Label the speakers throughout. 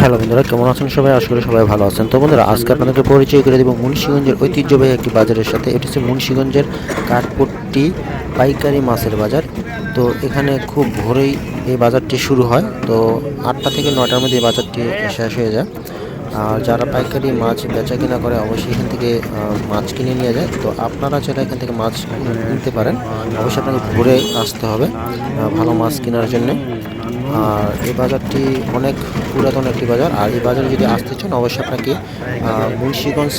Speaker 1: Hello বন্ধুরা, কেমন আছেন সবাই? আশা করি সবাই ভালো আছেন। তো বন্ধুরা, আজকে আপনাদেরকে পরিচয় করে দেব মুন্সিগঞ্জের ঐতিহ্যবাহী একটি বাজারের সাথে। এটি হচ্ছে মুন্সিগঞ্জের কাঠপট্টি পাইকারি মাছের বাজার। তো এখানে খুব ভোরেই এই বাজারটি শুরু হয়। তো আটটা থেকে নয়টার মধ্যে এই বাজারটি শেষ হয়ে যায়। আর যারা পাইকারি মাছ বেচা কিনা করে অবশ্যই এখান থেকে মাছ কিনে নিয়ে যায়। তো আপনারা যারা এখান থেকে মাছ কিনতে পারেন। অবশ্যই আপনাকে ঘুরে আসতে হবে ভালো মাছ কেনার জন্য। আর এই বাজারটি অনেক পুরাতন একটি বাজার। আর এই বাজারে যদি আসতে চান, অবশ্যই আপনাকে মুন্সিগঞ্জ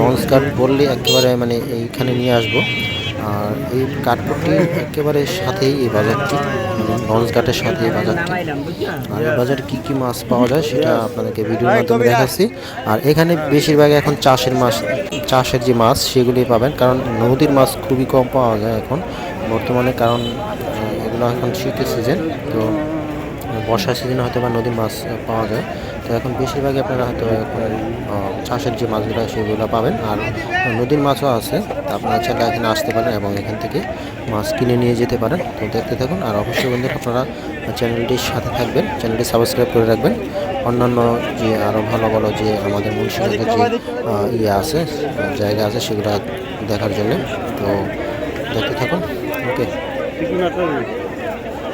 Speaker 1: লঞ্চ ঘাট বললে একেবারে মানে এইখানে নিয়ে আসব। আর এই কাঠপট্টির একেবারে সাথেই এই বাজারটি মানে ঘাটের সাথে এই বাজারটি। আর এই বাজারে কী কী মাছ পাওয়া যায় সেটা আপনাদেরকে ভিডিওর মাধ্যমে দেখাচ্ছি। আর এখানে বেশিরভাগ এখন চাষের মাছ, চাষের যে মাছ সেগুলি পাবেন, কারণ নদীর মাছ খুবই কম পাওয়া যায় এখন বর্তমানে, কারণ এগুলো এখন শীতের সিজন তো বর্ষার সিজনে হয়তো বা নদীর মাছ পাওয়া যায়। তো এখন বেশিরভাগই আপনারা হয়তো চাষের যে মাছগুলো, সেগুলো পাবেন। আর নদীর মাছও আছে। আপনারা চাইলে এখানে আসতে পারেন এবং এখান থেকে মাছ কিনে নিয়ে যেতে পারেন। তো দেখতে থাকুন। আর অবশ্যই বন্ধুরা, আপনারা চ্যানেলটির সাথে থাকবেন। চ্যানেলটি সাবস্ক্রাইব করে রাখবেন। অন্যান্য যে আরও ভালো ভালো যে আমাদের মুন্সিগঞ্জের যে ইয়ে আছে, জায়গা আছে, সেগুলো দেখার জন্য। তো দেখতে থাকুন। ওকে।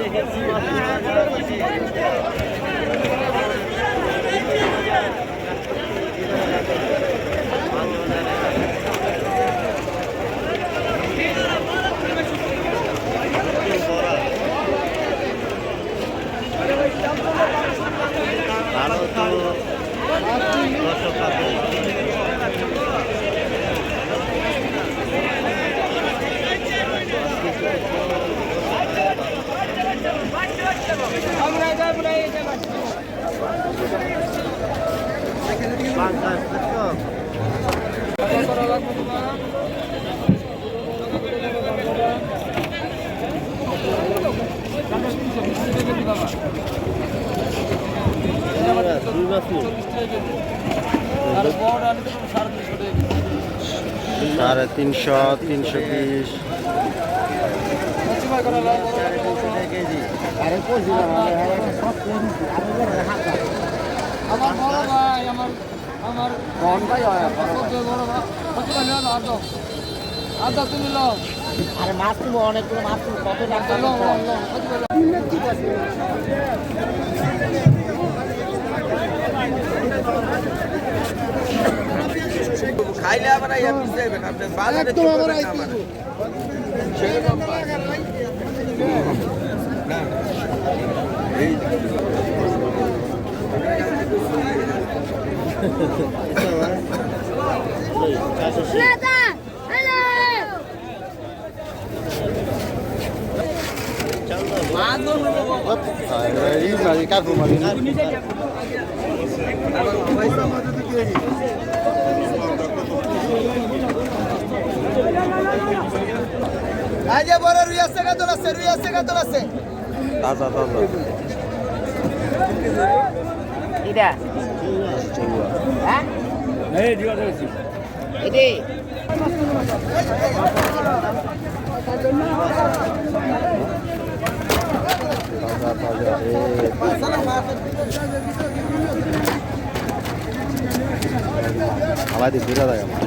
Speaker 1: Thank you. সাড়ে তিনশো তিনশো বিশ
Speaker 2: আমার বড় ভাই আমার আমার
Speaker 3: কোন ভাই হয়
Speaker 2: তুমি লো
Speaker 3: আরে মাছ তুমি অনেকগুলো মাছ তুমি কত টাকা
Speaker 2: লো লো
Speaker 4: খাইলে আবার ইয়া আপনি বাজারে না
Speaker 5: Hello!
Speaker 4: এই যে বড় রুই আছে কাতল আছে রুই আছে কাতল আছে
Speaker 1: তাজা তাজা
Speaker 3: এটা হ্যাঁ এটি
Speaker 1: তাজা তাজা রে আলাই দি দূরে যায় আমার